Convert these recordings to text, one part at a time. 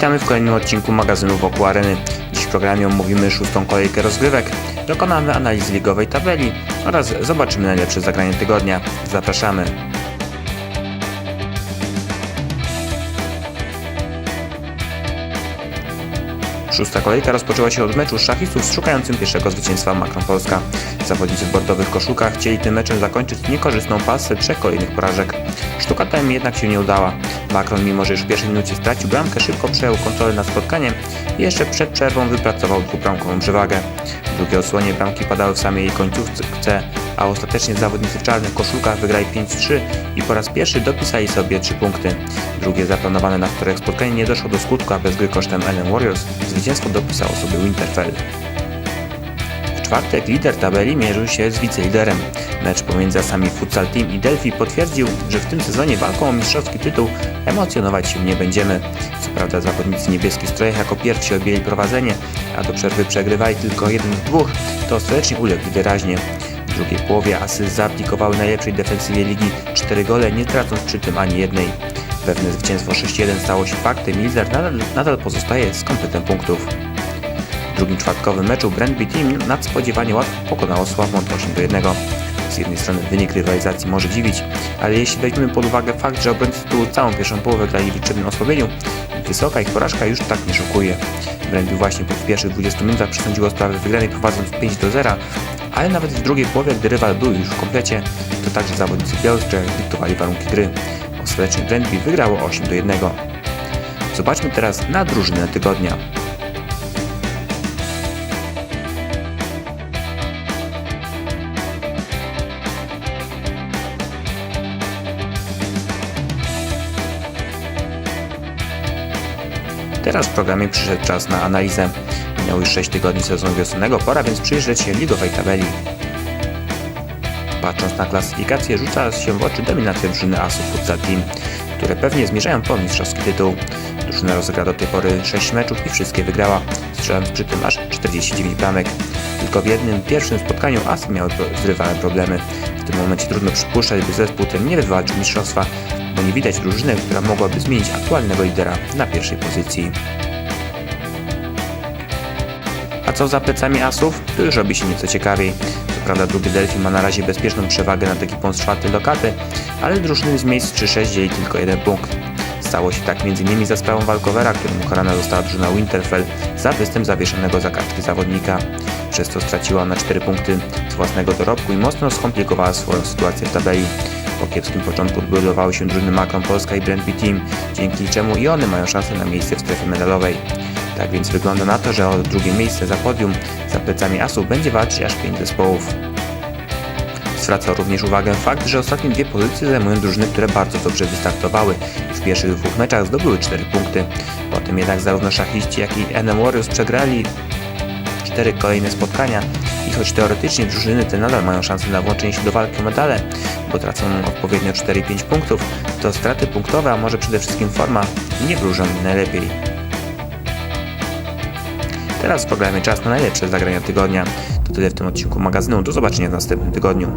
Witamy w kolejnym odcinku magazynu wokół areny. Dziś w programie omówimy szóstą kolejkę rozgrywek, dokonamy analizy ligowej tabeli oraz zobaczymy najlepsze zagranie tygodnia. Zapraszamy. Szósta kolejka rozpoczęła się od meczu szachistów szukającym pierwszego zwycięstwa Macron Polska. Zawodnicy w bordowych koszulkach chcieli tym meczem zakończyć niekorzystną pasę trzech kolejnych porażek. Sztuka ta jednak się nie udała. Macron, mimo że już w pierwszej minucie stracił bramkę, szybko przejął kontrolę nad spotkaniem i jeszcze przed przerwą wypracował dwubramkową przewagę. W drugiej odsłonie bramki padały w samej jej końcówce, a ostatecznie zawodnicy w czarnych koszulkach wygrali 5-3 i po raz pierwszy dopisali sobie 3 punkty. Drugie zaplanowane na wtorek spotkanie nie doszło do skutku, a bez gry kosztem Ellen Warriors zwycięstwo dopisało sobie Winterfell. Czwartek lider tabeli mierzył się z wiceliderem. Mecz pomiędzy Asami Futsal Team i Delphi potwierdził, że w tym sezonie walką o mistrzowski tytuł emocjonować się nie będziemy. Co prawda zawodnicy niebieskich strojach jako pierwsi objęli prowadzenie, a do przerwy przegrywali tylko jeden z dwóch, to ostatecznie ulegli wyraźnie. W drugiej połowie Asy zaaplikowały najlepszej defensywie ligi 4 gole, nie tracąc przy tym ani jednej. Pewne zwycięstwo 6-1 stało się faktem i lider nadal, nadal pozostaje z kompletem punktów. W drugim czwartkowym meczu Brentby Team nadspodziewanie łatwo pokonało Sławmont 8 do 1. Z jednej strony wynik rywalizacji może dziwić, ale jeśli weźmiemy pod uwagę fakt, że obrońcy tytułu całą pierwszą połowę grali w liczebnym osłabieniu, wysoka ich porażka już tak nie szokuje. Brentby właśnie po pierwszych 20 minutach przesądziło sprawę wygranej prowadząc 5 do 0, ale nawet w drugiej połowie, gdy rywal był już w komplecie, to także zawodnicy białych dyktowali warunki gry. Ostatecznie Brentby wygrało 8 do 1. Zobaczmy teraz na drużynę tygodnia. Teraz w programie przyszedł czas na analizę. Minęło już 6 tygodni sezonu wiosennego, pora więc przyjrzeć się ligowej tabeli. Patrząc na klasyfikację, rzuca się w oczy dominacja drużyny Asów Futsal Team, które pewnie zmierzają po mistrzowski tytuł. Drużyna rozegra do tej pory 6 meczów i wszystkie wygrała, strzelając przy tym aż 49 bramek. Tylko w jednym pierwszym spotkaniu Asy miały z rywalem problemy. W tym momencie trudno przypuszczać, by zespół ten nie wywalczył mistrzostwa, bo nie widać drużyny, która mogłaby zmienić aktualnego lidera na pierwszej pozycji. A co za plecami asów? Tu już robi się nieco ciekawiej. Prawda drugi Delphi ma na razie bezpieczną przewagę nad ekipą z czwartej lokaty, ale drużyny z miejsc 3-6 dzieli tylko jeden punkt. Stało się tak m.in. za sprawą walkowera, którym ukarana została drużyna Winterfell za występ zawieszonego za kartki zawodnika. Przez to straciła ona 4 punkty z własnego dorobku i mocno skomplikowała swoją sytuację w tabeli. Po kiepskim początku odbudowały się drużyny Macron Polska i Brentby Team, dzięki czemu i one mają szansę na miejsce w strefie medalowej. Tak więc wygląda na to, że o drugie miejsce za podium za plecami asów będzie walczyć aż 5 zespołów. Zwraca również uwagę fakt, że ostatnie dwie pozycje zajmują drużyny, które bardzo dobrze wystartowały w pierwszych dwóch meczach zdobyły 4 punkty. Potem jednak zarówno szachiści, jak i NM Warriors przegrali cztery kolejne spotkania i choć teoretycznie drużyny te nadal mają szansę na włączenie się do walki o medale, bo tracą odpowiednio 4 i 5 punktów, to straty punktowe, a może przede wszystkim forma nie wróżą najlepiej. Teraz w programie czas na najlepsze zagrania tygodnia. To tyle w tym odcinku magazynu. Do zobaczenia w następnym tygodniu.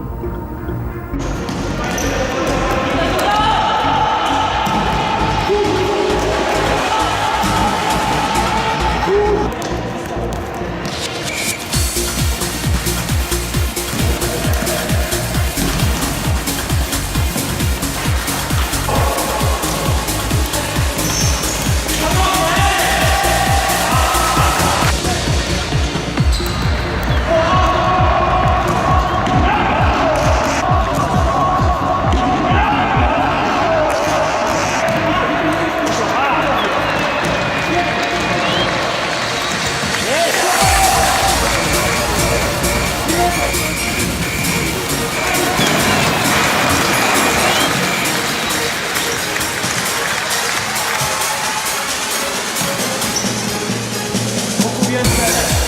ciência.